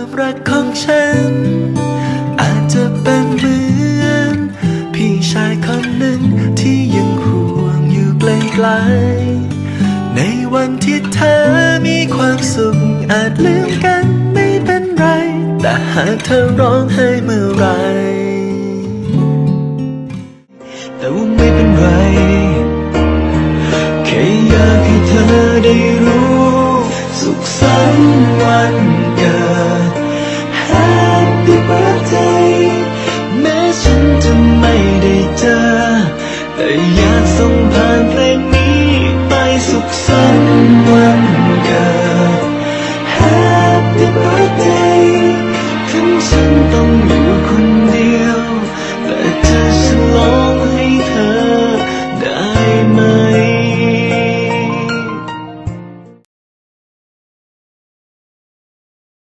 ความรักของฉัน อาจจะเป็นเหมือน พี่ชายคนหนึ่งที่ยังห่วงอยู่ไกลๆในวันที่เธอมีความสุขอาจลืมกันไม่เป็นไร แต่หากเธอร้องไห้เมื่อไร แต่ว่าไม่เป็นไร แค่อยากให้เธอได้รู้ สุขสันต์วันเกิดากส่งผ่านเพลงนี้ไปสุขสันต์วันเกิด Happy Birthday ถึงฉันต้องอยู่คนเดียว